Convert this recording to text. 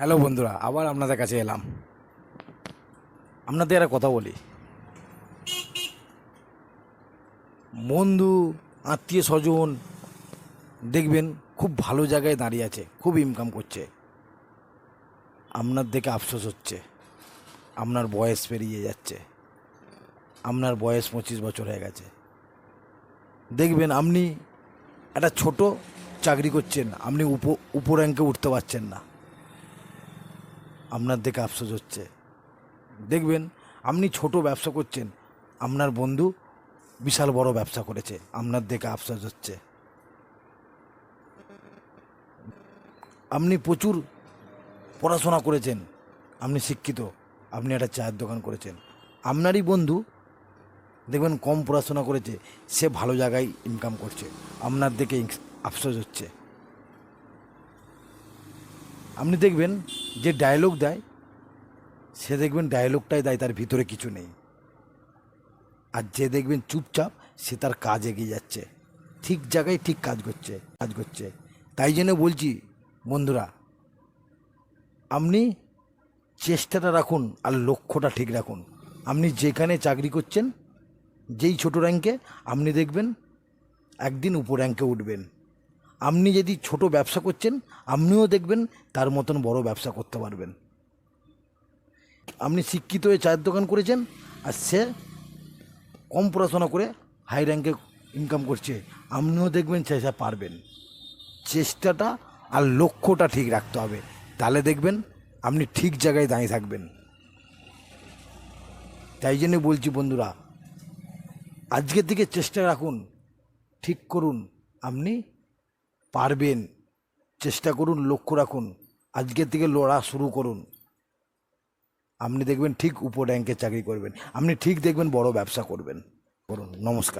Hello বন্ধুরা, আবার আপনাদের কাছে এলাম। আপনাদের একটা কথা বলি। বন্ধু, আত্মীয় স্বজন দেখবেন খুব ভালো জায়গায় দাঁড়িয়ে আছে, খুব ইনকাম করছে। আপনার দেখে আফসোস হচ্ছে, আপনার বয়স পেরিয়ে যাচ্ছে, আপনার বয়স পঁচিশ বছর হয়ে গেছে। দেখবেন আপনি একটা ছোট চাকরি করছেন, আপনি উপ উপর র্যাঙ্কে উঠতে পারছেন না। আপনার দেখে আফসোস হচ্ছে। দেখবেন, আপনি ছোট ব্যবসা করছেন, আপনার বন্ধু বিশাল বড় ব্যবসা করেছে, আপনার দেখে আফসোস হচ্ছে। আপনি প্রচুর পড়াশোনা করেছেন, আপনি শিক্ষিত, আপনি একটা চায়ের দোকান করেছেন। আপনারই বন্ধু দেখবেন কম পড়াশোনা করেছে, সে ভালো জায়গায় ইনকাম করছে, আপনার দেখে আফসোস হচ্ছে। আপনি দেখবেন যে ডায়লগ দেয়, সে দেখবেন ডায়লগটাই দেয়, তার ভিতরে কিছু নেই। আর যে দেখবেন চুপচাপ, সে তার কাজ এগিয়ে যাচ্ছে। ঠিক জায়গায় ঠিক কাজ করছে কাজ করছে। তাই জন্য বলছি, বন্ধুরা, আপনি চেষ্টাটা রাখুন আর লক্ষ্যটা ঠিক রাখুন। আপনি যেখানে চাকরি করছেন, যেই ছোট র্যাঙ্কে আপনি দেখবেন একদিন উপর র্যাঙ্কে উঠবেন। আপনি যদি ছোট ব্যবসা করছেন, আপনিও দেখবেন তার মতন বড় ব্যবসা করতে পারবেন। আপনি শিক্ষিত হয়ে চায়ের দোকান করেছেন, আর সে কম পড়াশোনা করে হাই র্যাঙ্কে ইনকাম করছে, আপনিও দেখবেন সে পারবেন। চেষ্টাটা আর লক্ষ্যটা ঠিক রাখতে হবে। তাহলে দেখবেন আপনি ঠিক জায়গায় দাঁড়িয়ে থাকবেন। তাই জন্য বলছি বন্ধুরা, আজকের দিকে চেষ্টা রাখুন, ঠিক করুন। আপনি পারবেন, চেষ্টা করুন, লক্ষ্য রাখুন, আজকের থেকে লড়া শুরু করুন। আপনি দেখবেন ঠিক উপর র্যাঙ্কে চাকরি করবেন, আপনি ঠিক দেখবেন বড় ব্যবসা করবেন। করুন নমস্কার।